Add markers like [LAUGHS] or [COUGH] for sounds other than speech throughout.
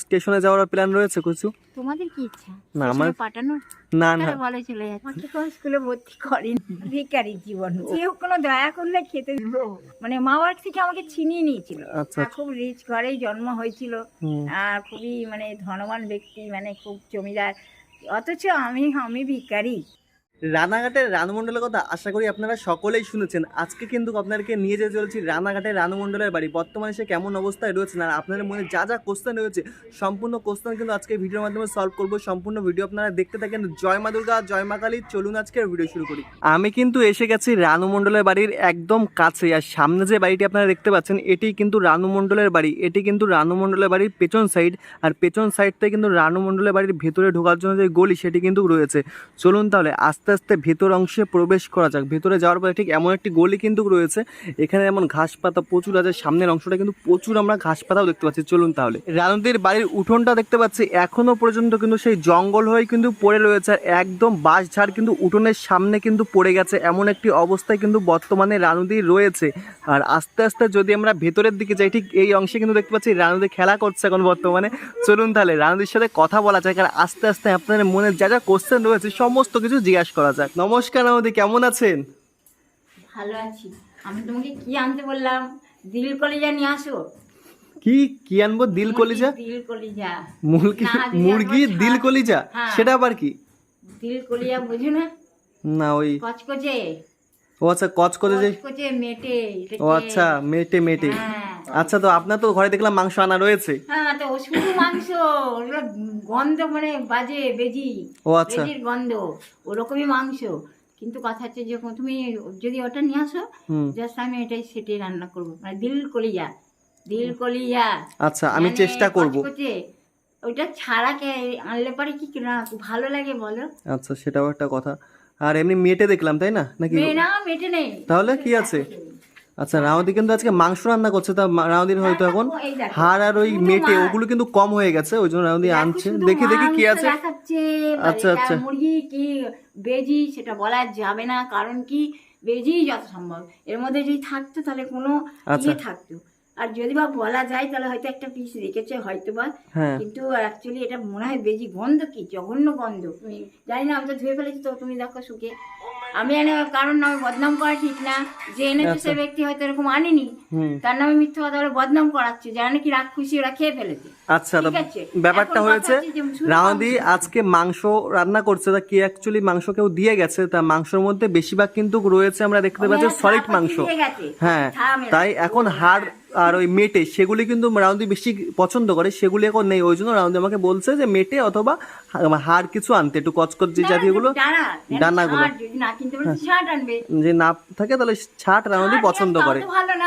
স্টেশনে যাওয়ার প্ল্যান রয়েছে কিছু? তোমাদের কি ইচ্ছা? না, আমার- পাঠানোর? না না। বলে চলে যাচ্ছে। আমাকে কোন স্কুলে ভর্তি করেনি? বেকারি জীবন। কেউ কোনো দয়া করলে খেতে মানে মা বাবার থেকে আমাকে ছিনিয়ে নিয়েছিল। আচ্ছা খুব রিচ ঘরেই জন্ম হয়েছিল। আর খুবই মানে ধনবান ব্যক্তি মানে খুব জমিদার। অথচ আমি আমি ভিকারি রানাঘাটের রানুমণ্ডলের কথা আশা করি আপনারা সকলেই শুনেছেন। আজকে কিন্তু আপনাদেরকে নিয়ে যেতে চলেছি রানাঘাটের রানুমণ্ডলের বাড়ি। বর্তমানে সে কেমন অবস্থায় রয়েছে আর আপনাদের মনে যা যা কোশ্চেন রয়েছে, সম্পূর্ণ কোশ্চেন কিন্তু আজকে ভিডিওর মাধ্যমে সলভ করব। সম্পূর্ণ ভিডিও আপনারা দেখতে থাকেন। জয় মা দুর্গা, জয় মা কালী, চলুন আজকের ভিডিও শুরু করি। আমি কিন্তু এসে গেছি রানুমণ্ডলের বাড়ির একদম কাছে। আর সামনে যে বাড়িটি আপনারা দেখতে পাচ্ছেন, এটি কিন্তু রানুমণ্ডলের বাড়ি। এটি কিন্তু রানুমণ্ডলের বাড়ির পেছন সাইড আর পেছন সাইড থেকে কিন্তু রানুমণ্ডলের বাড়ির ভেতরে ঢোকার জন্য যে গলি, সেটি কিন্তু রয়েছে। চলুন তাহলে আস্তে আস্তে আস্তে ভেতর অংশে প্রবেশ করা যাক। ভেতরে যাওয়ার পরে ঠিক এমন একটি গলি কিন্তু রয়েছে। এখানে যেমন ঘাস পাতা প্রচুর আছে। সামনের অংশটা কিন্তু প্রচুর আমরা ঘাস পাতাও দেখতে পাচ্ছি। চলুন তাহলে। রানুদির বাড়ির উঠোনটা দেখতে পাচ্ছি। এখনও পর্যন্ত কিন্তু সেই জঙ্গল হয়ে কিন্তু পড়ে রয়েছে। আর একদম বাঁশ ঝাড় কিন্তু উঠোনের সামনে কিন্তু পড়ে গেছে। এমন একটি অবস্থায় কিন্তু বর্তমানে রানুদি রয়েছে। আর আস্তে আস্তে যদি আমরা ভেতরের দিকে যাই, ঠিক এই অংশে কিন্তু দেখতে পাচ্ছি রানুদি খেলা করছে এখন বর্তমানে। চলুন তাহলে রানুদির সাথে কথা বলা যায় কারণ আস্তে আস্তে আপনাদের মনে যা যা কোশ্চেন রয়েছে, সমস্ত কিছু জিজ্ঞাসা করা যাক। নমস্কার আমাদের কেমন আছেন? ভালো আছি। আমি তোমাকে কি আনতে বললাম? দিল কলিজা নিয়ে আসো। কি কি আনব? দিল কলিজা? দিল কলিজা। মুরগি মুরগি দিল কলিজা? হ্যাঁ। সেটা আবার কি? দিল কলিজা বুঝো না? না ওই কচকচে। ও আচ্ছা কচকচে যে কচকচে মেটে ও আচ্ছা মেটে মেটে। হ্যাঁ। আচ্ছা তো আপনার তো ঘরে দেখলাম মাংস আনা রয়েছে। হ্যাঁ তো শুধু মাংস গন্ধ মানে বাজে বেজি। ও আচ্ছা। বেজির গন্ধ ওরকমই মাংস। কিন্তু কথা হচ্ছে যখন তুমি যদি ওটা নিয়ে আসো জাস্ট আমি এটাই সেটে রান্না করব। মানে দিল কলিজা দিল কলিজা। আচ্ছা আমি মানে চেষ্টা করব। ওইটা ছাড়া কে আনলে পরে কি না ভালো লাগে বলো। আচ্ছা সেটাও একটা কথা। আর এমনি মেটে দেখলাম তাই না? নাকি না মেটে নেই। তাহলে কি আছে? আচ্ছা রাওদি কিন্তু আজকে মাংস রান্না করছে তা রাওদির হয়তো এখন হাড় আর ওই মেটে ওগুলো কিন্তু কম হয়ে গেছে ওই জন্য দেখো, আনছে। দেখি দেখি কি আছে। আচ্ছা, আচ্ছা। মুরগি কি বেজি সেটা বলা যাবে না কারণ কি বেজি যত সম্ভব। এর মধ্যে যদি থাকতো তাহলে কোনো আচ্ছা। ইয়ে থাকতো। আর যদি বা বলা যায় তাহলে হয়তো একটা পিস রেখেছে হয়তো বা। হ্যাঁ। কিন্তু অ্যাকচুয়ালি এটা মনে হয় বেজি গন্ধ কি? জঘন্য গন্ধ। তুমি জানি না আমি তো ধুয়ে ফেলেছি তো তুমি দেখো শুকে আমি এনে কারণ নামে বদনাম করা ঠিক না। যে এনেছে সে ব্যক্তি হয়তো এরকম আনেনি। তার নামে মিথ্যা কথা বলে বদনাম করাচ্ছে যারা নাকি রাগ খুশি ওরা খেয়ে ফেলেছে। আচ্ছা তো ঠিক আছে। ব্যাপারটা হয়েছে মাংস। আজকে মাংস রান্না করছে তা কি অ্যাকচুয়ালি মাংস কেউ দিয়ে গেছে? তা মাংসের মধ্যে বেশিরভাগ কিন্তু রয়েছে আমরা দেখতে পাচ্ছি সলিড মাংস। হ্যাঁ তাই এখন হাড় আর ওই মেটে সেগুলি কিন্তু রাউন্দি বেশি পছন্দ করে সেগুলি এখন নেই। ওই জন্য রাউন্দি আমাকে বলছে যে মেটে অথবা হার কিছু আনতে একটু কচকচ যে জাতীয়গুলো ডানা, ডানাগুলো। ছাড়, যদি না যে থাকে তাহলে ছাট রাউন্দি পছন্দ করে।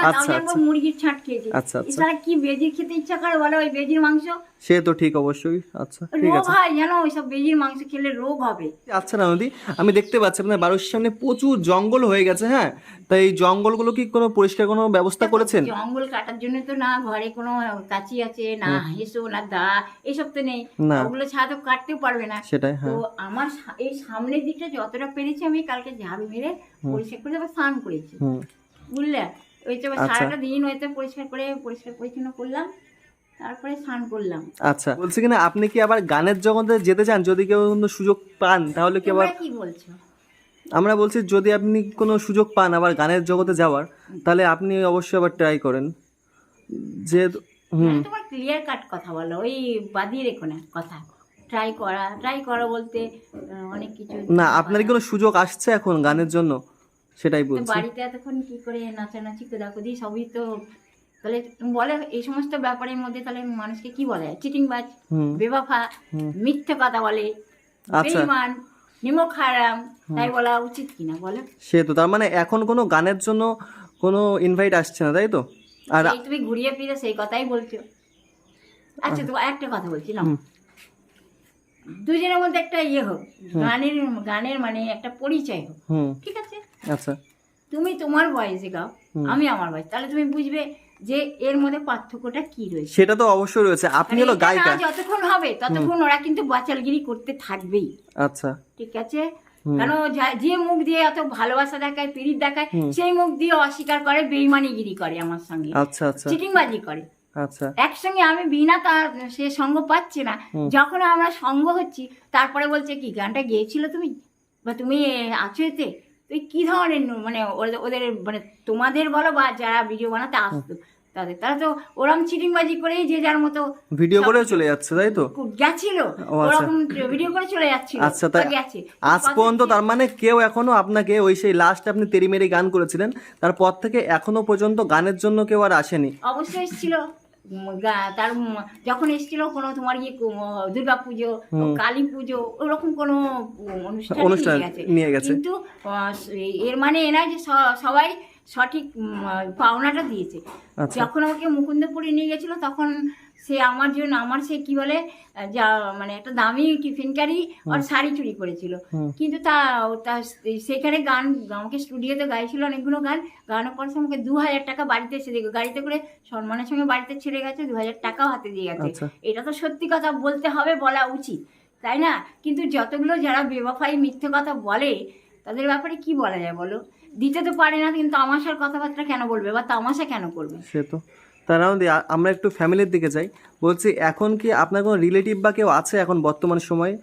আচ্ছা আচ্ছা। মুরগির ছাট খেয়েছি। আচ্ছা, আচ্ছা। কি বেজির খেতে ইচ্ছা করে বলো? ওই বেজির মাংস? সে তো ঠিক অবশ্যই। আচ্ছা ঠিক আছে। হয় জানো? ওইসব বেজির মাংস খেলে রোগ হবে। আচ্ছা রাউন্দি আমি দেখতে পাচ্ছি আপনার বাড়ির সামনে প্রচুর জঙ্গল হয়ে গেছে হ্যাঁ? তাই এই জঙ্গলগুলো কি কোনো পরিষ্কার কোনো ব্যবস্থা করেছেন? জঙ্গল কাটার জন্য তো না ঘরে কোনো কাচি আছে না হেসো না দা এসব তো নেই। ওগুলো ছাড়া তো কাটতেও পারবে না। সেটাই তো হ্যাঁ আমার এই সামনের দিকটা যতটা পেরেছি আমি কালকে ঝাড়ু মেরে পরিষ্কার করে আবার স্নান করেছি। বুঝলে? ওই তো আচ্ছা। সারাটা দিন হয়তো পরিষ্কার করে পরিষ্কার পরিচ্ছন্ন করলাম তারপরে স্নান করলাম। আচ্ছা। বলছি কিনা আপনি কি আবার গানের জগতে যেতে চান? যদি কেউ কোনো সুযোগ পান তাহলে কি আবার কি বলছো? আমরা বলছি যদি আপনি কোনো সুযোগ পান আবার গানের জগতে যাওয়ার তাহলে আপনি অবশ্যই আবার ট্রাই করেন। যে হুম। মানে তোমার ক্লিয়ার কাট কথা বলো ওই বাদিয়ে রেখো না কথা। ট্রাই করা ট্রাই করা বলতে অনেক কিছু না আপনার কি কোনো সুযোগ আসছে এখন গানের জন্য? সেটাই বলছি। বাড়িতে এতক্ষণ কি করে নাচানাচি কোদাকুদি সবই তো তাহলে বলে এই সমস্ত ব্যাপারের মধ্যে তাহলে মানুষকে কি বলে? চিটিং বাজ বেবাফা মিথ্যে কথা বলে আচ্ছা। বেঈমান নিমক হারাম তাই বলা উচিত কিনা বলে? সে তো তার মানে এখন কোনো গানের জন্য কোনো ইনভাইট আসছে না তাই তো? আর তুমি ঘুরিয়ে ফিরে সেই কথাই বলছো। আচ্ছা তো একটা কথা বলছি না হুম। দুজনের মধ্যে একটা ইয়ে হোক গানের গানের মানে একটা পরিচয় হোক ঠিক আছে? আচ্ছা। তুমি তোমার বয়সে গাও আমি আমার বয়স তাহলে তুমি বুঝবে যে এর মধ্যে পার্থক্যটা কি রয়েছে। সেটা তো অবশ্যই রয়েছে। আপনি মানে হলো গায়িকা। যতক্ষণ হবে ততক্ষণ ওরা কিন্তু বাচালগিরি করতে থাকবেই। আচ্ছা। ঠিক আছে। কেন যে মুখ দিয়ে এত ভালোবাসা দেখায় পিরিত দেখায় সেই মুখ দিয়ে অস্বীকার করে বেইমানিগিরি করে আমার সঙ্গে। আচ্ছা আচ্ছা। চিটিংবাজি করে। আচ্ছা। একসঙ্গে আমি বিনা তার সে সঙ্গ পাচ্ছি না। যখন আমরা সঙ্গ হচ্ছি তারপরে বলছে কি গানটা গেয়েছিল তুমি? বা তুমি আছো এতে? তুই কি ধরনের মানে ওদের ওদের মানে তোমাদের বলো বা যারা ভিডিও বানাতে আসতো। তাদের তারা তো ওরম চিটিংবাজি করেই যে যার মতো ভিডিও করে চলে যাচ্ছে তাই তো? গেছিল। আচ্ছা। ওরকম ভিডিও করে চলে যাচ্ছিল। আচ্ছা, তাই গেছে। আজ পর্যন্ত তার মানে কেউ এখনও আপনাকে ওই সেই লাস্ট আপনি তেরি মেরি গান করেছিলেন তারপর থেকে এখনও পর্যন্ত গানের জন্য কেউ আর আসেনি। অবশ্যই এসেছিল। তার যখন এসেছিল কোনো তোমার ইয়ে দুর্গা পুজো কালী পুজো ওরকম কোনো অনুষ্ঠান নিয়ে গেছে। কিন্তু এর মানে এ নয় যে সবাই সঠিক পাওনাটা দিয়েছে। আচ্ছা। যখন আমাকে মুকুন্দপুরে নিয়ে গেছিল তখন সে আমার জন্য আমার সে কি বলে যা মানে একটা দামি টিফিন ক্যারি আর শাড়ি চুরি করেছিল। কিন্তু তা তা সেখানে গান আমাকে স্টুডিওতে গাইছিল অনেকগুলো গান। গানের করার সময় আমাকে দু হাজার টাকা বাড়িতে এসে দিল গাড়িতে করে সম্মানের সঙ্গে বাড়িতে ছেড়ে গেছে দু হাজার টাকাও হাতে দিয়ে গেছে। আচ্ছা। এটা তো সত্যি কথা বলতে হবে বলা উচিত তাই না? কিন্তু যতগুলো যারা বেবাফাই মিথ্যে কথা বলে তাদের ব্যাপারে কি বলা যায় বলো? দিতে তো পারে না কিন্তু তামাশার কথাবার্তা কেন বলবে বা তামাশা কেন করবে? সে তো। তার মধ্যে আ- আমরা একটু ফ্যামিলির দিকে যাই। বলছি এখন কি আপনার কোনো রিলেটিভ বা কেউ আছে এখন বর্তমান সময়ে?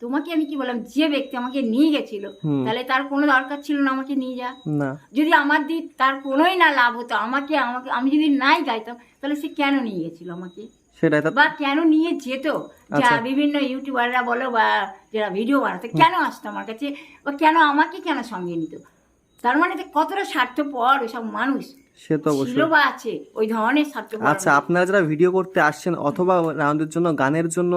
তোমাকে আমি কি বললাম যে ব্যক্তি আমাকে নিয়ে গেছিল তাহলে তার কোনো দরকার ছিল না আমাকে নিয়ে যা না। যদি আমার দিক তার কোনোই না লাভ হতো আমাকে আমাকে আমি যদি নাই গাইতাম তাহলে সে কেন নিয়ে গেছিল আমাকে? সেটাই তা। বা কেন নিয়ে যেত? যা আচ্ছা। বিভিন্ন ইউটিউবাররা বলো বা যারা ভিডিও বানাতো কেন আসতো আমার কাছে? বা কেন আমাকে কেন সঙ্গে নিত? তার মানে যে কতটা স্বার্থপর ওইসব মানুষ? সে তো ছিল অবশ্যই বা আছে ওই ধরনের স্বার্থপর আচ্ছা আপনারা যারা ভিডিও করতে আসছেন অথবা রাউন্ডের জন্য গানের জন্য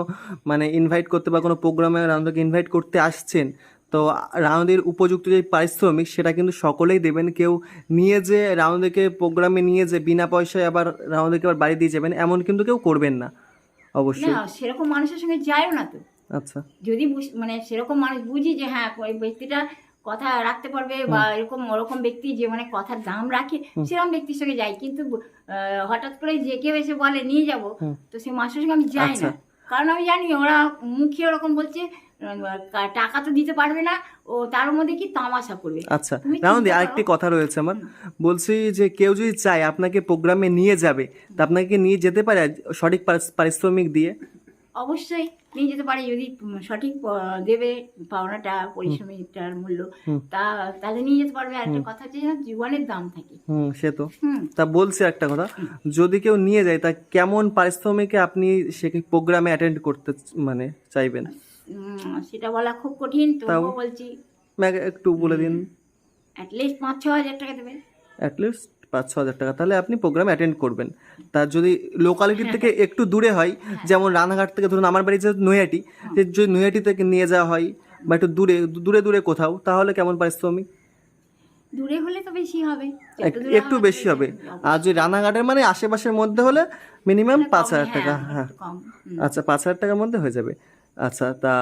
মানে ইনভাইট করতে বা কোনো প্রোগ্রামে রাউন্ডকে ইনভাইট করতে আসছেন তো রাউন্ডের উপযুক্ত যে পারিশ্রমিক সেটা কিন্তু সকলেই দেবেন। কেউ নিয়ে যে রাউন্ডকে প্রোগ্রামে নিয়ে যে বিনা পয়সায় আবার রাউন্ডকে আবার বাড়ি দিয়ে যাবেন এমন কিন্তু কেউ করবেন না। অবশ্যই। না সেরকম মানুষের সঙ্গে যায়ও না তো। আচ্ছা। যদি মানে সেরকম মানুষ বুঝি যে হ্যাঁ ওই ব্যক্তিটা কথা রাখতে পারবে বা এরকম ওরকম ব্যক্তি যে মানে কথার দাম রাখে সেরকম ব্যক্তির সঙ্গে যাই। কিন্তু হঠাৎ করে যে কেউ এসে বলে নিয়ে যাব তো সেই মানুষের সঙ্গে আমি যাই আচ্ছা। না। কারণ আমি জানি ওরা মুখে ওরকম বলছে টাকা তো দিতে পারবে না ও তার মধ্যে কি তামাশা করবে? আচ্ছা। তুমি রাউন্ডে আরেকটি কথা রয়েছে আমার। বলছি যে কেউ যদি চায় আপনাকে প্রোগ্রামে নিয়ে যাবে তা আপনাকে নিয়ে যেতে পারে সঠিক পারিশ্রমিক দিয়ে? অবশ্যই। নিয়ে যেতে পারে যদি সঠিক দেবে পাওনাটা পরিশ্রমিকটার মূল্য তা তাহলে নিয়ে যেতে পারবে। আর একটা কথা হচ্ছে যেন জীবনের দাম থাকে। হুম সে তো। তা বলছি একটা কথা যদি কেউ নিয়ে যায় তা কেমন পারিশ্রমিকে আপনি সে প্রোগ্রামে অ্যাটেন্ড করতে মানে চাইবেন? সেটা বলা খুব কঠিন তাও? বলছি। একটু বলে দিন। অ্যাটলিস্ট পাঁচ ছ হাজার টাকা দেবে অ্যাটলিস্ট পাঁচ ছ হাজার টাকা তাহলে আপনি প্রোগ্রামে অ্যাটেন্ড করবেন। তার যদি লোকালিটি থেকে একটু দূরে হয় যেমন রানাঘাট থেকে ধরুন আমার বাড়ি যে নৈহাটি যে যদি নৈহাটি থেকে নিয়ে যাওয়া হয় বা একটু দূরে দূরে দূরে কোথাও তাহলে কেমন পারিশ্রমিক? দূরে হলে তো বেশি হবে। এক- একটু বেশি হবে। আর যদি রানাঘাটের মানে আশেপাশের মধ্যে হলে মিনিমাম পাঁচ হাজার টাকা হ্যাঁ, হ্যাঁ। আচ্ছা পাঁচ হাজার টাকার মধ্যে হয়ে যাবে। আচ্ছা তা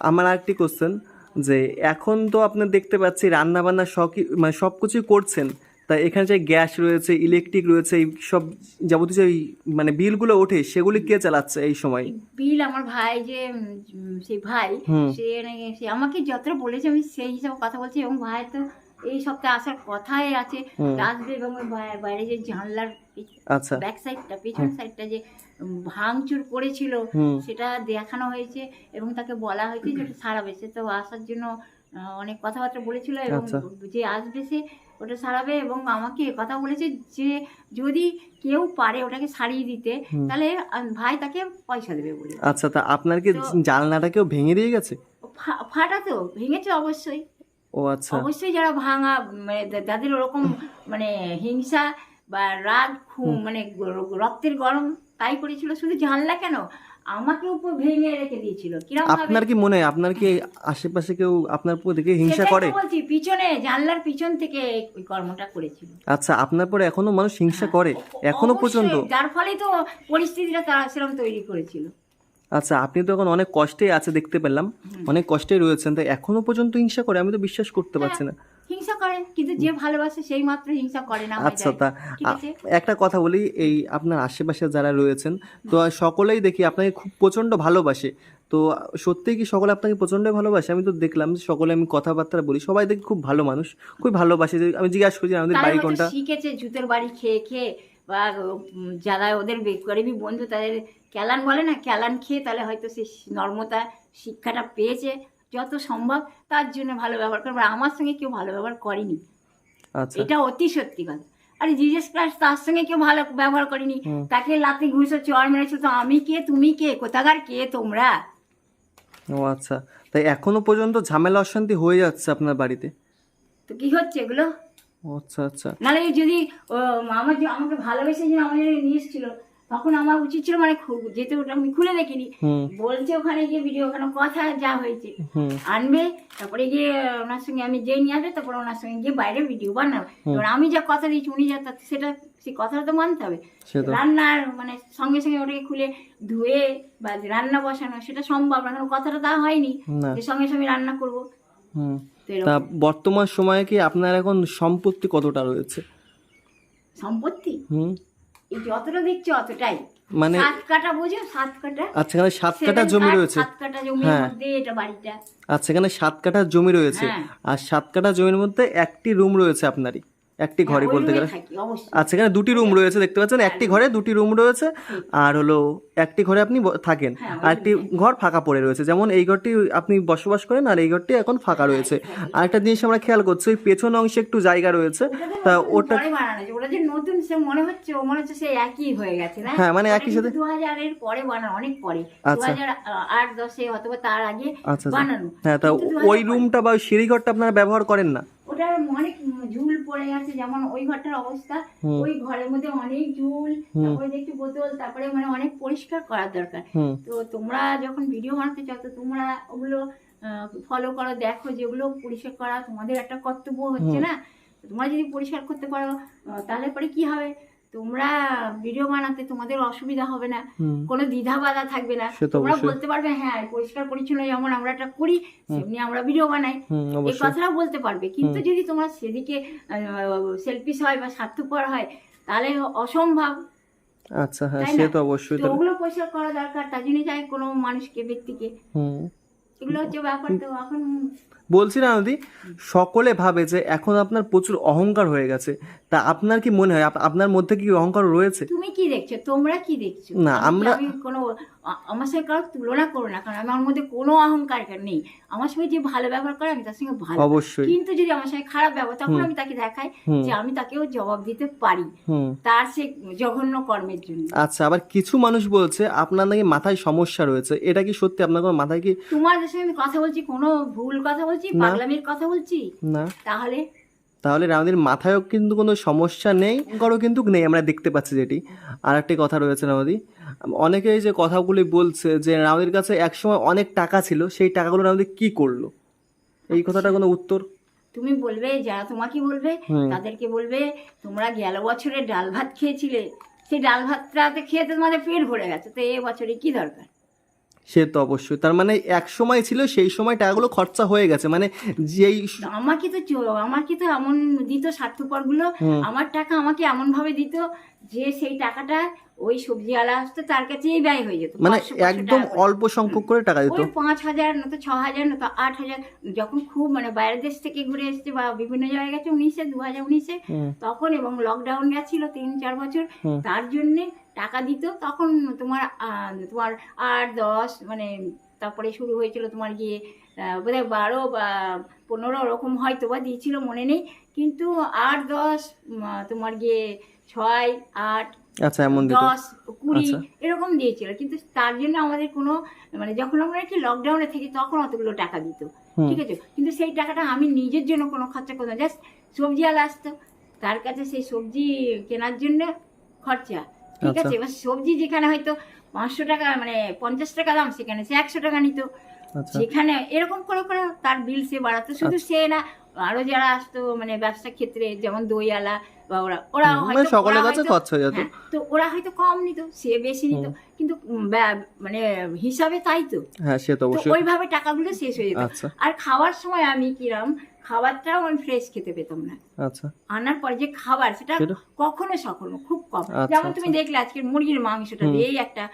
আমার আরেকটি কোশ্চেন যে এখন তো আপনি দেখতে পাচ্ছি রান্না বান্না সব মানে সব কিছুই করছেন। তা এখানে যে গ্যাস রয়েছে ইলেকট্রিক রয়েছে এই সব যাবতীয় যে মানে বিলগুলো ওঠে সেগুলি কে চালাচ্ছে এই সময়? বিল আমার ভাই যে সেই ভাই সে আমাকে যতটা বলেছে আমি সেই হিসাবে কথা বলছি এবং ভাই তো এই সপ্তাহে আসার কথাই আছে। আসবে এবং বাইরে যে জানলার আচ্ছা। ব্যাক সাইডটা পেছন সাইডটা যে ভাঙচুর করেছিল সেটা দেখানো হয়েছে এবং তাকে বলা হয়েছে যে সারাবে। সে তো আসার জন্য অনেক কথাবার্তা বলেছিল এবং আচ্ছা। যে আসবে সে ওটা সারাবে এবং আমাকে কথা বলেছে যে যদি কেউ পারে ওটাকে সারিয়ে দিতে তাহলে ভাই তাকে পয়সা দেবে বলে। আচ্ছা তা আপনার কি জানলাটা কেউ ভেঙে দিয়ে গেছে? ফাটা তো ভেঙেছে অবশ্যই। ও আচ্ছা। অবশ্যই যারা ভাঙা মানে যাদের ওরকম মানে হিংসা বা রাগ খুন মানে রক্তের গরম তাই করেছিল। শুধু জানলা কেন? আমাকে উপর ভেঙে রেখে দিয়েছিল। কীরকম আপনার কি মনে হয়? আপনার কি আশেপাশে কেউ আপনার উপর দেখে হিংসা করে? বলছি পিছনে জানলার পিছন থেকে ওই কর্মটা করেছিল। আচ্ছা আপনার পরে এখনও মানুষ হিংসা করে? এখনও পর্যন্ত? যার ফলে তো পরিস্থিতিটা তারা সেরকম তৈরি করেছিল। আচ্ছা আপনি তো এখন অনেক কষ্টে আছে দেখতে পেলাম। অনেক কষ্টে রয়েছেন তাই এখনও পর্যন্ত হিংসা করে? আমি তো বিশ্বাস করতে পারছি না। হিংসা করে কিন্তু যে ভালোবাসে সেই মাত্র হিংসা করে না আচ্ছা তা একটা কথা বলি এই আপনার আশেপাশে যারা রয়েছেন তো সকলেই দেখি আপনাকে খুব প্রচণ্ড ভালোবাসে। তো সত্যিই কি সকলে আপনাকে প্রচণ্ড ভালোবাসে? আমি তো দেখলাম যে সকলে আমি কথাবার্তা বলি সবাই দেখি খুব ভালো মানুষ খুব ভালোবাসে। যে আমি জিজ্ঞাসা করি আমাদের বাড়ি কোনটা? শিখেছে জুতোর বাড়ি খেয়ে খেয়ে বা যারা ওদের বেকারিবি বন্ধু তাদের ক্যালান বলে না ক্যালান খেয়ে তাহলে হয়তো সে নর্মতা শিক্ষাটা পেয়েছে। যত সম্ভব তার জন্য ভালো ব্যবহার করবে। আমার সঙ্গে কেউ ভালো ব্যবহার করেনি। আচ্ছা। এটা অতি সত্যি কথা। আরে জিজাস ক্লাস তার সঙ্গে কেউ ভালো ব্যবহার করেনি। তাকে লাতি ঘুষো চর মেরেছো তো আমি কে? তুমি কে? কোথাকার কে তোমরা? ও আচ্ছা। তাই এখনও পর্যন্ত ঝামেলা অশান্তি হয়ে যাচ্ছে আপনার বাড়িতে? তো কি হচ্ছে এগুলো? আচ্ছা আচ্ছা। নাহলে যদি আমার আমাকে ভালোবেসে যে আমাদের নিয়ে এসেছিল তখন আমার উচিত ছিল মানে যেতে ওটা আমি খুলে দেখিনি। বলছে ওখানে গিয়ে ভিডিও ওখানে কথা যা হয়েছে। আনবে তারপরে গিয়ে ওনার সঙ্গে আমি যেই নিয়ে আসবে তারপরে ওনার সঙ্গে গিয়ে বাইরে ভিডিও বানাবে। এবার আমি যা কথা দিয়েছি উনি যা সেটা সেই কথাটা তো মানতে হবে। রান্নার মানে সঙ্গে সঙ্গে ওটাকে খুলে ধুয়ে বা রান্না বসানো সেটা সম্ভব না। কারণ কথাটা তা হয়নি যে সঙ্গে সঙ্গে রান্না করব। তা বর্তমান সময়ে কি আপনার এখন সম্পত্তি কতটা রয়েছে? সম্পত্তি? হুম। এই যতটা দেখছ অতটাই। মানে সাত কাটা বোঝো? সাত কাটা আচ্ছা এখানে সাত জমি রয়েছে। সাত কাটা জমির। মধ্যে এটা বাড়িটা। আচ্ছা এখানে সাত জমি রয়েছে। হ্যাঁ। আর সাত কাঠা জমির মধ্যে একটি রুম রয়েছে আপনারই। একটি ঘরে হ্যাঁ, বলতে গেলে। আচ্ছা এখানে দুটি রুম রয়েছে দেখতে পাচ্ছেন? একটি ঘরে দুটি রুম রয়েছে আর হলো একটি ঘরে আপনি থাকেন। হ্যাঁ, আর একটি ঘর ফাঁকা পড়ে রয়েছে যেমন এই ঘরটি আপনি বসবাস করেন আর এই ঘরটি এখন ফাঁকা রয়েছে। আর একটা জিনিস আমরা খেয়াল করছি ওই পেছন অংশে একটু জায়গা রয়েছে। তা ওটা পরে বানানো হয়েছে। ওটা যে নতুন সে মনে হচ্ছে ও মনে হচ্ছে সে একই হয়ে গেছে না? হ্যাঁ, মানে একই সাথে- দু হাজারের পরে বানানো অনেক পরে। দু আচ্ছা। অথবা তার আগে আচ্ছা আচ্ছা। বানানো। হ্যাঁ তা ওই রুমটা বা ওই সিঁড়ি ঘরটা আপনারা ব্যবহার করেন না? ওটা অনেক ঝুল পড়ে গেছে যেমন ওই ঘরটার অবস্থা। ওই ঘরের মধ্যে অনেক ঝুল তারপরে দেখছি বোতল তারপরে মানে অনেক পরিষ্কার করার দরকার। তো তোমরা যখন ভিডিও বানাতে চাও তো তোমরা ওগুলো ফলো করো দেখো যেগুলো পরিষ্কার করা তোমাদের একটা কর্তব্য হচ্ছে না? তোমরা যদি পরিষ্কার করতে পারো তাহলে পরে কি হবে? তোমরা ভিডিও বানাতে তোমাদের অসুবিধা হবে না। কোনো দ্বিধা বাধা থাকবে না। তোমরা বলতে পারবে হ্যাঁ পরিষ্কার পরিচ্ছন্ন যেমন আমরা একটা করি তেমনি আমরা ভিডিও বানাই। এই কথাটাও বলতে পারবে। কিন্তু যদি তোমরা সেদিকে সেলফিস হয় বা স্বার্থপর হয় তাহলে অসম্ভব। আচ্ছা হ্যাঁ সে? তো অবশ্যই। তো ওগুলো পরিষ্কার করা দরকার। তার জন্য চাই কোনো মানুষকে ব্যক্তিকে। হুম। এগুলো হচ্ছে ব্যাপার। তো এখন বলছি না নদী সকলে ভাবে যে এখন আপনার প্রচুর অহংকার হয়ে গেছে। তা আপনার কি মনে হয়? আপনার মধ্যে কি অহংকার রয়েছে? তুমি কি দেখছ? তোমরা কি দেখছ? না, আমরা- কোনো আমার সঙ্গে কারও তুলনা করো না কারণ আমার মধ্যে কোনো অহংকার নেই। আমার সঙ্গে যে ভালো ব্যবহার করে আমি তার সঙ্গে ভালো অবশ্যই। কিন্তু যদি আমার সঙ্গে খারাপ ব্যবহার তখন আমি তাকে দেখাই যে আমি তাকেও জবাব দিতে পারি। তার সে জঘন্য কর্মের জন্য। আচ্ছা আবার কিছু মানুষ বলছে আপনার নাকি মাথায় সমস্যা রয়েছে। এটা কি সত্যি? আপনার কোনো মাথায় কি তোমার সঙ্গে আমি কথা বলছি কোনো ভুল কথা বলছি না। পাগলামির কথা বলছি? না। তাহলে? তাহলে মাথায়ও কিন্তু কোনো সমস্যা নেই অহংকারও কিন্তু নেই আমরা দেখতে পাচ্ছি যেটি। আর একটি কথা রয়েছে রাউদি অনেকেই যে কথাগুলি বলছে যে রাউদির কাছে একসময় অনেক টাকা ছিল সেই টাকাগুলো রাউদি কি করল? এই কথাটা কোনো উত্তর? তুমি বলবে যারা তোমাকে বলবে। তাদেরকে বলবে তোমরা গেল বছরে ডাল ভাত খেয়েছিলে সেই ডাল ভাতটাতে খেয়ে তো তোমাদের পেট ভরে গেছে তো এ বছরে কি দরকার? সে তো অবশ্যই। তার মানে এক সময় ছিল সেই সময় টাকাগুলো খরচা হয়ে গেছে। মানে যেই আমাকে তো আমাকে তো এমন দিত স্বার্থপরগুলো আমার টাকা আমাকে এমন ভাবে দিত যে সেই টাকাটা ওই সবজিওয়ালা আসতো তার কাছেই ব্যয় হয়ে যেত। মানে 500 500 একদম অল্প সংখ্যক করে টাকা দিত। পাঁচ হাজার নয়তো ছ হাজার নয়তো আট হাজার যখন খুব মানে বাইরের দেশ থেকে ঘুরে এসছে বা বিভিন্ন জায়গায় গেছে উনিশে দু হাজার উনিশে তখন এবং লকডাউন গেছিল তিন চার বছর তার জন্যে টাকা দিত তখন তোমার তোমার আট দশ মানে তারপরে শুরু হয়েছিল তোমার গিয়ে বোধহয় বারো বা পনেরো ওরকম হয়তো বা দিয়েছিল মনে নেই কিন্তু আট দশ তোমার গিয়ে ছয় আট আচ্ছা এমন দশ কুড়ি আচ্ছা। এরকম দিয়েছিল কিন্তু তার জন্য আমাদের কোনো মানে যখন আমরা একটু লকডাউনে থাকি তখন অতগুলো টাকা দিত ঠিক আছে? কিন্তু সেই টাকাটা আমি নিজের জন্য কোনো খরচা করতাম জাস্ট সবজি আলা আসতো তার কাছে সেই সবজি কেনার জন্য খরচা। ঠিক আচ্ছা। আছে এবার সবজি যেখানে হয়তো পাঁচশো টাকা মানে পঞ্চাশ টাকা দাম সেখানে সে একশো টাকা নিত। আচ্ছা। সেখানে এরকম করে করে তার বিল সে বাড়াতো। শুধু সে না আরও যারা আসতো মানে ব্যবসা ক্ষেত্রে যেমন দইয়ালা বা ওরা ওরা হয়তো মানে সকলের কাছে খরচা হয়ে যেত। তো ওরা হয়তো কম নিত সে বেশি নিত। কিন্তু মানে হিসাবে তাই তো। হ্যাঁ সে তো অবশ্যই। ওইভাবে টাকাগুলো শেষ হয়ে যেত। আচ্ছা। আর খাওয়ার সময় আমি কিরম খাবারটাও আমি ফ্রেশ খেতে পেতাম না। আচ্ছা। আনার পরে যে খাবার সেটা? কখনো সখনো খুব কম। আচ্ছা, যেমন তুমি আচ্ছা। দেখলে আজকের মুরগির মাংসটা। দিয়েই একটা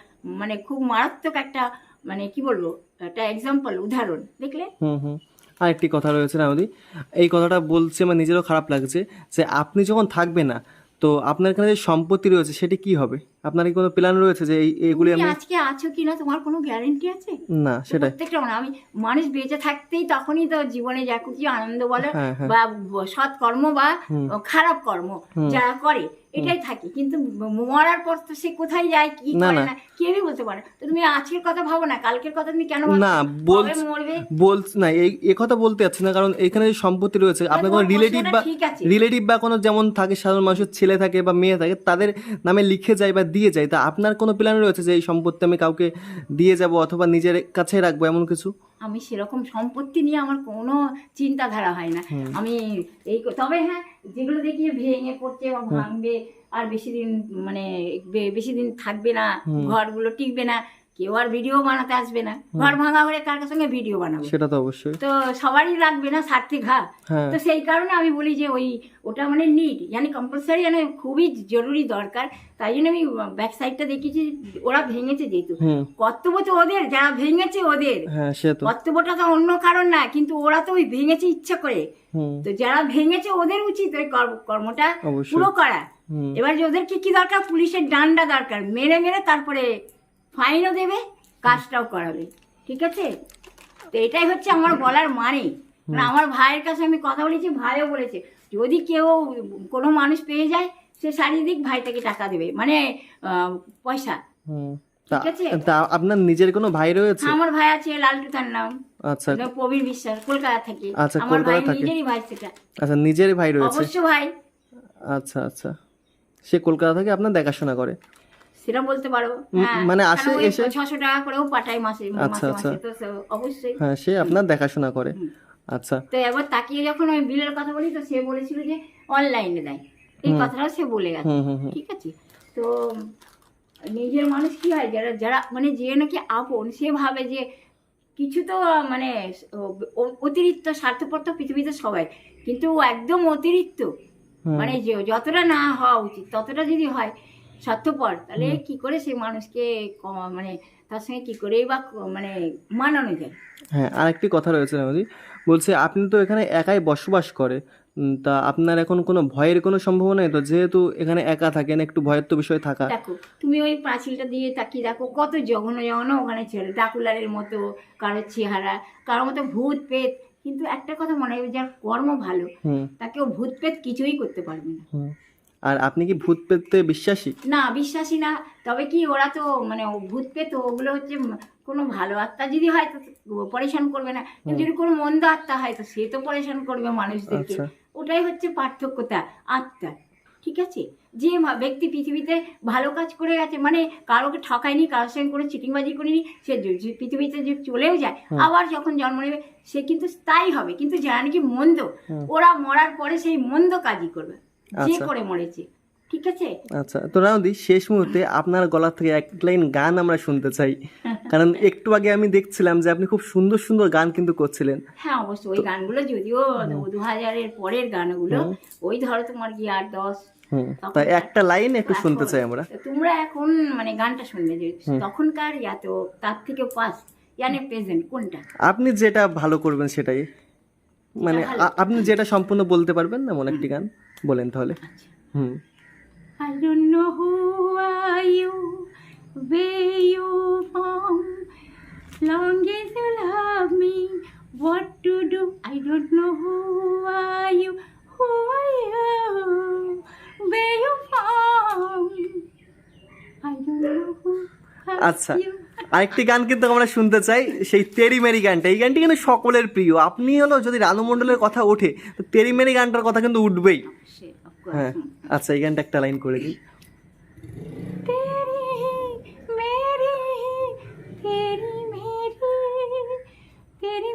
মানে খুব মারাত্মক একটা মানে কি বলব একটা এক্সাম্পল উদাহরণ। দেখলে? হুম হুম। আর একটি কথা রয়েছে রামদি এই কথাটা বলছে আমার নিজেরও খারাপ লাগছে যে আপনি যখন থাকবে না তো আপনার এখানে যে সম্পত্তি রয়েছে সেটি কি হবে? আপনার কি কোনো প্ল্যান রয়েছে যে এই এইগুলি আমি আজকে আছো কিনা তোমার কোনো গ্যারেন্টি আছে? না সেটাই। প্রত্যেকটা মানে আমি মানুষ বেঁচে থাকতেই তখনই তো জীবনে যা কিছু আনন্দ বলো হ্যাঁ, হ্যাঁ। বা সৎ কর্ম বা খারাপ কর্ম। যারা করে এটাই থাকে। কিন্তু মরার পর তো সে কোথায় যায় কি করে না। কেউই বলতে পারে? তো তুমি আজকের কথা ভাবো না কালকের কথা তুমি কেন না, কবে বলছি- বল না এই এ কথা বলতে যাচ্ছি না কারণ এখানে যে সম্পত্তি রয়েছে আপনার কোনো রিলেটিভ বা রিলেটিভ বা কোনো যেমন থাকে সাধারণ মানুষের ছেলে থাকে বা মেয়ে থাকে তাদের নামে লিখে যায় বা দিয়ে যায় তা আপনার কোনো প্ল্যান রয়েছে যে এই সম্পত্তি আমি কাউকে দিয়ে যাব অথবা নিজের কাছে রাখব এমন কিছু? আমি সেরকম সম্পত্তি নিয়ে আমার কোনো চিন্তাধারা হয় না। আমি এই তবে হ্যাঁ যেগুলো দেখিয়ে ভেঙে পড়ছে বা ভাঙবে আর বেশি দিন মানে বেশি দিন থাকবে না ঘরগুলো টিকবে না কেউ আর ভিডিও বানাতে আসবে না। ঘর ভাঙা হলে কার সঙ্গে ভিডিও বানাবে? সেটা তো অবশ্যই। তো সবারই লাগবে না স্বার্থে ঘা হ্যাঁ। তো সেই কারণে আমি বলি যে ওই ওটা মানে নিড জানি কম্পালসারি মানে খুবই জরুরি দরকার। তাই জন্য আমি ব্যাক সাইডটা দেখেছি ওরা ভেঙেছে যেহেতু। কর্তব্য তো ওদের যারা ভেঙেছে ওদের। হ্যাঁ কর্তব্যটা তো অন্য কারণ না কিন্তু ওরা তো ওই ভেঙেছে ইচ্ছা করে। তো যারা ভেঙেছে ওদের উচিত ওই কর্ম- কর্মটা। পুরো করা। এবার যে ওদের কি কি দরকার? পুলিশের ডান্ডা দরকার। মেরে মেরে তারপরে ফাইনও দেবে কাজটাও করাবে ঠিক আছে? তো এটাই হচ্ছে আমার বলার মানে। আমার ভাইয়ের কাছে আমি কথা বলেছি ভাইও বলেছে যদি কেউ কোনো মানুষ পেয়ে যায় সে শাড়ি দিক ভাইটাকে টাকা দেবে মানে পয়সা। ঠিক আছে? আপনার নিজের কোনো ভাই রয়েছে? আমার ভাই আছে লালটু তার নাম। আচ্ছা। প্রবীর বিশ্বাস কলকাতা থেকে। আচ্ছা, কলকাতা থাকে। নিজেরই ভাই সেটা। আচ্ছা ভাই রয়েছে? অবশ্য ভাই। আচ্ছা আচ্ছা। সে কলকাতা থেকে আপনার দেখাশোনা করে? সেটা বলতে পারো। হ্যাঁ, মানে আসে এসে- ছশো টাকা করেও পাঠায় মাসে আচ্ছা, মাসে আচ্ছা। মাসে তো অবশ্যই। হ্যাঁ সে আপনার দেখাশোনা করে। আচ্ছা। তো এবার তাকিয়ে যখন ওই বিলের কথা বলি তো সে বলেছিল যে অনলাইনে দেয়। এই কথাটাও সে বলে গেছে। ঠিক আছে? তো নিজের মানুষ কি হয় যারা যারা মানে যে নাকি আপন সে ভাবে যে কিছু তো মানে অতিরিক্ত স্বার্থপর তো পৃথিবীতে সবাই। কিন্তু একদম অতিরিক্ত। মানে যে যতটা না হওয়া উচিত ততটা যদি হয় স্বার্থপর তাহলে কি করে সেই মানুষকে মানে তার সঙ্গে কি করে বা মানে মানানো যায়? হ্যাঁ আরেকটি কথা রয়েছে নামদি বলছে আপনি তো এখানে একাই বসবাস করে তা আপনার এখন কোনো ভয়ের কোনো সম্ভাবনা নেই তো? যেহেতু এখানে একা থাকেন একটু ভয়ের তো বিষয় থাকা। দেখো তুমি ওই পাঁচিলটা দিয়ে তাকিয়ে দেখো কত জঘন্য জঘন্য ওখানে ছেলে ডাকুলারের মতো কারও চেহারা কারোর মতো ভূত পেত কিন্তু একটা কথা মনে হয় যার কর্ম ভালো তাকেও ভূত পেত কিছুই করতে পারবে না। আর আপনি কি ভূত পেতে বিশ্বাসী? না বিশ্বাসী না। তবে কি ওরা তো মানে ভূত পেত ওগুলো হচ্ছে কোনো ভালো আত্মা যদি হয় তো পরেশান করবে না। কিন্তু যদি কোনো মন্দ আত্মা হয় তো সে তো পরেশান করবে মানুষদেরকে। আচ্ছা। ওটাই হচ্ছে পার্থক্যতা আত্মা ঠিক আছে? যে ব্যক্তি পৃথিবীতে ভালো কাজ করে গেছে মানে কারোকে ঠকায়নি কারোর সঙ্গে কোনো চিটিংবাজি করেনি সে পৃথিবীতে যে চলেও যায় আবার যখন জন্ম নেবে সে কিন্তু তাই হবে কিন্তু যারা নাকি মন্দ ওরা মরার পরে সেই মন্দ কাজই করবে। যে আচ্ছা। করে মরেছে ঠিক আছে? আচ্ছা তো রাউদি শেষ মুহূর্তে আপনার গলা থেকে এক লাইন গান আমরা শুনতে চাই। কারণ একটু আগে আমি দেখছিলাম যে আপনি খুব সুন্দর সুন্দর গান কিন্তু করছিলেন। হ্যাঁ অবশ্যই ওই গানগুলো যদিও দু হাজারের পরের গানগুলো ওই ধরো তোমার কি আট দশ তাই একটা লাইন একটু শুনতে চাই আমরা। তোমরা এখন মানে গানটা শুনবে যে তখনকার এত তার থেকে পাস ইয়ানে প্রেজেন্ট কোনটা? আপনি যেটা ভালো করবেন সেটাই। মানে আপনি যেটা সম্পূর্ণ বলতে পারবেন না এমন একটি গান? বলেন তাহলে। হুম। আচ্ছা আরেকটি গান কিন্তু আমরা শুনতে চাই সেই তেরি মেরি গানটা। এই গানটি কিন্তু সকলের প্রিয়। আপনি হলো যদি রানু মণ্ডলের কথা ওঠে তো তেরি মেরি গানটার কথা কিন্তু উঠবেই। হ্যাঁ আচ্ছা এই গানটা একটা লাইন করে দিই तेरी मेरी तेरी मेरी तेरी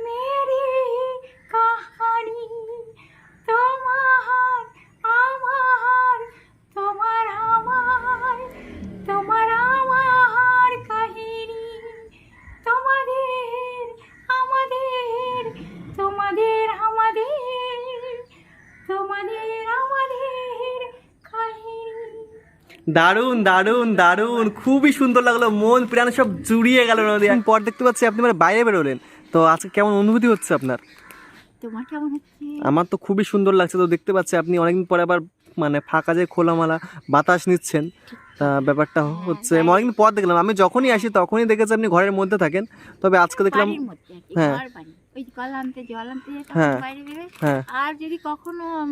দারুণ দারুণ দারুণ। খুবই সুন্দর লাগল মন প্রাণ সব জুড়িয়ে গেল নদী পর দেখতে পাচ্ছি আপনি মানে বাইরে বেরোলেন। তো আজকে কেমন অনুভূতি হচ্ছে আপনার? তোমার কেমন হচ্ছে? আমার তো খুবই সুন্দর লাগছে। তো দেখতে পাচ্ছি আপনি অনেকদিন পরে আবার মানে ফাঁকা যে খোলামালা বাতাস নিচ্ছেন তা ব্যাপারটা হচ্ছে আমি অনেকদিন পর দেখলাম। আমি যখনই আসি তখনই দেখেছি আপনি ঘরের মধ্যে থাকেন। তবে আজকে দেখলাম হ্যাঁ। ওই কল আনতে জল আনতে যেতাম, হ্যাঁ। বাইরে বেরোয়। হ্যাঁ। আর যদি কখনো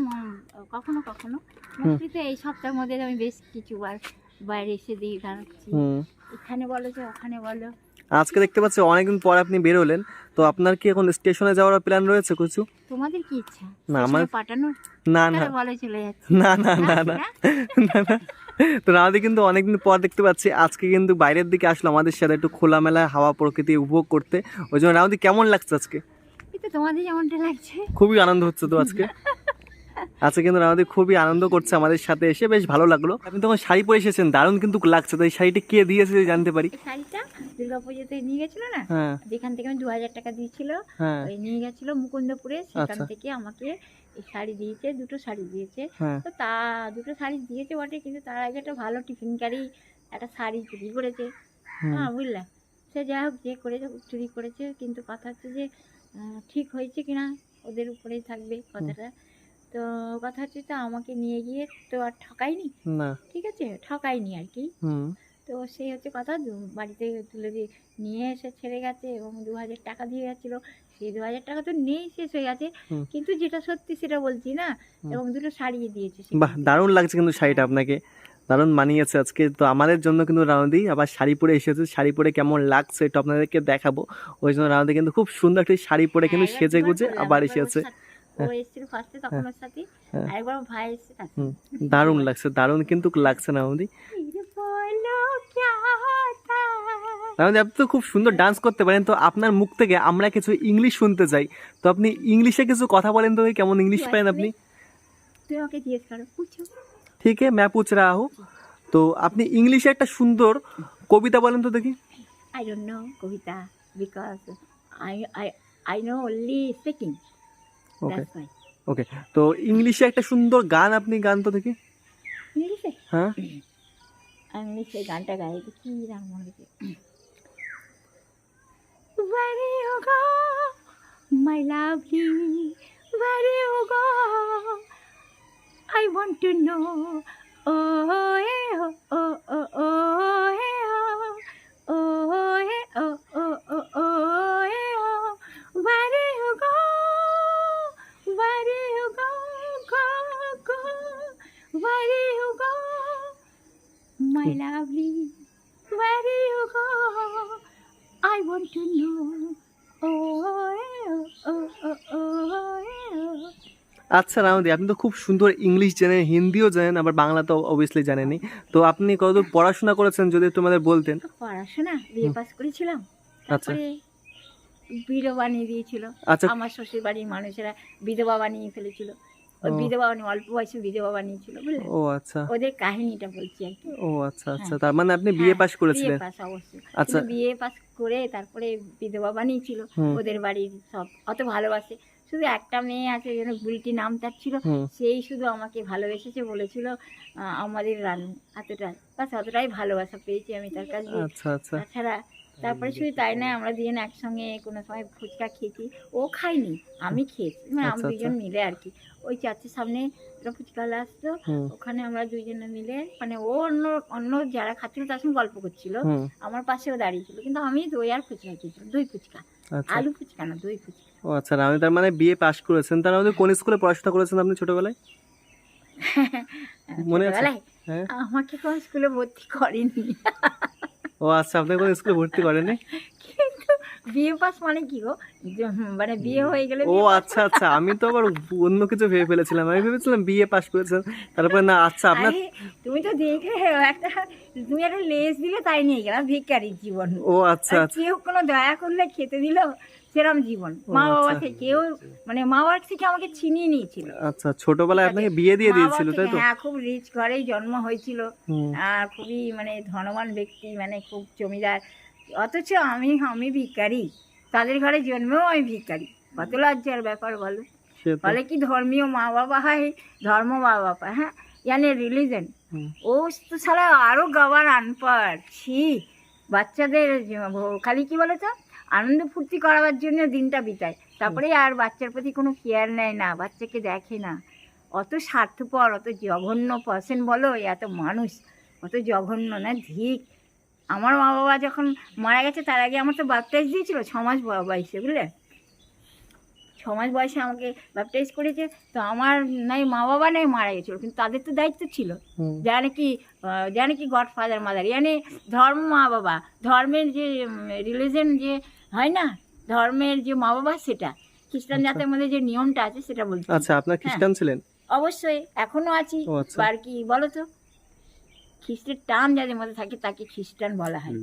কখনো কখনো মসজিদে এই সপ্তাহের মধ্যে আমি বেশ কিছুবার বাইরে এসে দিয়ে দাঁড়াচ্ছি এখানে বলো যে ওখানে বলো। আজকে দেখতে পাচ্ছি অনেকদিন পর আপনি বেরোলেন। তো আপনার কি এখন স্টেশনে যাওয়ার প্ল্যান রয়েছে কিছু? তোমাদের কি ইচ্ছা? না, আমার- পাঠানোর? না না। বলে চলে যাচ্ছে। না না না না। তো আমাদের কিন্তু অনেকদিন পর দেখতে পাচ্ছি। আজকে কিন্তু বাইরের দিকে আসলো আমাদের সাথে একটু খোলামেলা হাওয়া প্রকৃতি উপভোগ করতে। ওই জন্য রাউদি কেমন লাগছে আজকে? তো তোমাদের যেমনটা লাগছে? খুবই আনন্দ হচ্ছে তো আজকে। [LAUGHS] আজকে কিন্তু আমাদের খুবই আনন্দ করছে আমাদের সাথে এসে বেশ ভালো লাগল। আপনি তখন শাড়ি পরে এসেছেন দারুণ কিন্তু লাগছে। শাড়িটা কে দিয়েছে জানতে পারি? শাড়িটা নিয়ে গেছিল না? হ্যাঁ। যেখান থেকে আমি দু হাজার টাকা দিয়েছিল হ্যাঁ। ওই নিয়ে গেছিল মুকুন্দপুরে। সেখান আচ্ছা। থেকে আমাকে এই শাড়ি দিয়েছে দুটো শাড়ি দিয়েছে। হ্যাঁ। তো তা দুটো শাড়ি দিয়েছে বটে কিন্তু তার আগে একটা ভালো টিফিন কারি একটা শাড়ি চুরি করেছে। হুম, হ্যাঁ বুঝলে? সে যাই হোক যে করেছে চুরি করেছে কিন্তু কথা হচ্ছে যে ঠিক হয়েছে কিনা ওদের উপরেই থাকবে কথাটা। তো কথা হচ্ছে তো আমাকে নিয়ে গিয়ে তো আর ঠকায়নি। না। ঠিক আছে ঠকায়নি আর কি। তো সেই হচ্ছে কথা বাড়িতে তুলে দিয়ে নিয়ে এসে ছেড়ে গেছে এবং দু হাজার টাকা দিয়ে গেছিল। সেই দু হাজার টাকা তো নেই শেষ হয়ে গেছে। কিন্তু যেটা সত্যি সেটা বলছি না এবং দুটো শাড়িয়ে দিয়েছে বাহ দারুণ লাগছে কিন্তু শাড়িটা আপনাকে। দারুণ মানিয়েছে আজকে। তো আমাদের জন্য কিন্তু রাউন্দি আবার শাড়ি পরে এসেছে। শাড়ি পরে কেমন লাগছে এটা আপনাদেরকে দেখাবো। ওই জন্য রাউন্দি কিন্তু খুব সুন্দর একটি শাড়ি পরে কিন্তু সেজে গুজে আবার এসেছে। হ্যাঁ, হ্যাঁ। দারুণ লাগছে দারুণ কিন্তু লাগছে না আমাদের আপনি তো খুব সুন্দর ডান্স করতে পারেন। তো আপনার মুখ থেকে আমরা কিছু ইংলিশ শুনতে চাই। তো আপনি ইংলিশে কিছু কথা বলেন তো কেমন ইংলিশ পারেন আপনি? তুই আমাকে জিজ্ঞেস ঠিক है मैं पूछ रहा हूँ তো আপনি ইংলিশে একটা সুন্দর কবিতা বলেন তো দেখি I don't know Kabita because I I I know only speaking okay that's why ওকে তো ইংলিশে একটা সুন্দর গান আপনি গান তো দেখি ইংলিশে হ্যাঁ ইংলিশে গানটা গাই কি রাম মনে হচ্ছে Where you go, my lovely? Where you go? I want to know. Oh, eh, oh, oh, oh, oh, eh, oh. Oh, eh, oh, oh, oh, oh, eh, oh. Where you go? Where you go? Go, go. Where you go? My lovely, where do you go? I want to know. Oh, oh, oh, oh, oh, oh. আচ্ছা রামদি আপনি তো খুব সুন্দর English জানেন হিন্দিও জানেন আবার বাংলা তো অবভিয়াসলি জানেনই। তো আপনি কতদূর পড়াশোনা করেছেন যদি আমাদের বলতেন? পড়াশোনা বিয়ে পাস করেছিলাম। আচ্ছা। বিধবা বানিয়ে দিয়েছিল। আচ্ছা। আমার শ্বশুর বাড়ির মানুষেরা বিধবা বানিয়ে ফেলেছিল। ওই বিধবা বানিয়ে অল্প বয়সে বিধবা বানিয়েছিল বুঝলে? ও আচ্ছা। ওদের কাহিনীটা বলছি আর ও আচ্ছা আচ্ছা তার মানে আপনি হ্যাঁ, করেছিলেন। পাস অবশ্যই। আচ্ছা। পাস করে তারপরে বিধবা বানিয়েছিল। ওদের বাড়ির সব অত ভালোবাসে। শুধু একটা মেয়ে আছে যেন বুলটি নাম তার ছিল সেই শুধু আমাকে ভালোবেসেছে বলেছিল আমাদের রান এতটা বাস অতটাই ভালোবাসা পেয়েছি আমি তার কাছে আচ্ছা আচ্ছা। তাছাড়া তারপরে শুধু তাই না আমরা দুজন একসঙ্গে কোনো সময় ফুচকা খেয়েছি ও খাইনি আমি খেয়েছি মানে আমরা আচ্ছা, দুজন মিলে আর কি। ওই চার্চের সামনে একটা ফুচকাওয়ালা আসতো ওখানে আমরা দুইজনে মিলে মানে ও অন্য অন্য যারা খাচ্ছিল তার সঙ্গে গল্প করছিল আমার পাশেও দাঁড়িয়েছিল কিন্তু আমি দই আর ফুচকা খেয়েছিলাম দই ফুচকা। আলু ফুচকা না দই ফুচকা। ও আচ্ছা আপনি তার মানে বিয়ে পাশ করেছেন। তার মধ্যে কোন স্কুলে পড়াশোনা করেছেন আপনি ছোটবেলায়? [LAUGHS] মনে আছে? হ্যাঁ। আমাকে কোন স্কুলে ভর্তি করেনি। ও আচ্ছা আপনি কোন স্কুলে ভর্তি কিন্তু [LAUGHS] বিয়ে পাস মানে কি গো? মানে বিয়ে হয়ে গেলে ও আচ্ছা আচ্ছা আমি তো আবার অন্য কিছু ভেবে ফেলেছিলাম। আমি ভেবেছিলাম বিয়ে পাশ করেছেন তারপরে না আচ্ছা আপনার তুমি তো দেখে একটা তুমি একটা লেস দিলে তাই নিয়ে গেলাম ভিকারির জীবন। ও আচ্ছা আচ্ছা। কেউ কোনো দয়া করলে খেতে দিল সেরম জীবন। মা বাবা আচ্ছা। থেকে কেউ মানে মা বাবার থেকে আমাকে চিনিয়ে নিয়েছিল। আচ্ছা ছোটবেলায় আপনাকে বিয়ে দিয়ে দিয়েছিল তাই তো? হ্যাঁ খুব রিচ ঘরেই জন্ম হয়েছিল। খুবই মানে ধনবান ব্যক্তি মানে খুব জমিদার। অথচ আমি আমি ভিখারি। তাদের ঘরে জন্মেও আমি ভিখারি। কত লজ্জার ব্যাপার বলো? বলে কি ধর্মীয় মা বাবা হয়? ধর্ম মা বাবা হ্যাঁ জানে রিলিজন ও তো ছাড়া আরও গাওয়ার আনপার। ছি বাচ্চাদের খালি কি বলো তো আনন্দ ফুর্তি করাবার জন্য দিনটা বিতায়। তারপরে আর বাচ্চার প্রতি কোনো কেয়ার নেয় না বাচ্চাকে দেখে না। অত স্বার্থপর অত জঘন্য পার্সন বলো এত মানুষ। অত জঘন্য না ধিক। আমার মা বাবা যখন মারা গেছে তার আগে আমার তো বাপটাইজ দিয়েছিল ছ মাস বয়সে বুঝলে ছ মাস বয়সে আমাকে বাপটাইজ করেছে তো আমার নাই মা বাবা নাই মারা গেছিল কিন্তু তাদের তো দায়িত্ব ছিল। যারা নাকি যারা নাকি গড ফাদার মাদার মানে ধর্ম মা বাবা ধর্মের যে রিলিজন যে হয় না ধর্মের যে মা বাবা সেটা খ্রিস্টান আচ্ছা। জাতের মধ্যে যে নিয়মটা আছে সেটা বলছি আচ্ছা আপনার খ্রিস্টান ছিলেন অবশ্যই এখনও আছি আচ্ছা। আর কি বলো তো খ্রিস্টের টান যাদের মধ্যে থাকে তাকে খ্রিস্টান বলা হয়।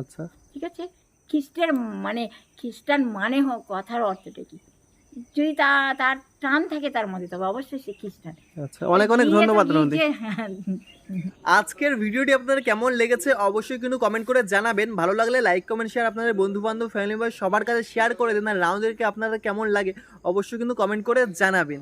আচ্ছা। ঠিক আছে? খ্রিস্টের মানে খ্রিস্টান মানে হোক কথার অর্থটা কি? যদি তা তার টান থাকে তার মধ্যে তবে অবশ্যই সে খ্রিস্টান। আচ্ছা অনেক অনেক ধন্যবাদ হ্যাঁ, আজকের ভিডিওটি আপনাদের কেমন লেগেছে অবশ্যই কিন্তু কমেন্ট করে জানাবেন। ভালো লাগলে লাইক কমেন্ট শেয়ার আপনাদের বন্ধু বান্ধব ফ্যামিলি মেম্বার সবার কাছে শেয়ার করে দেন আর রাউন্ডদেরকে আপনাদের কেমন লাগে অবশ্যই কিন্তু কমেন্ট করে জানাবেন।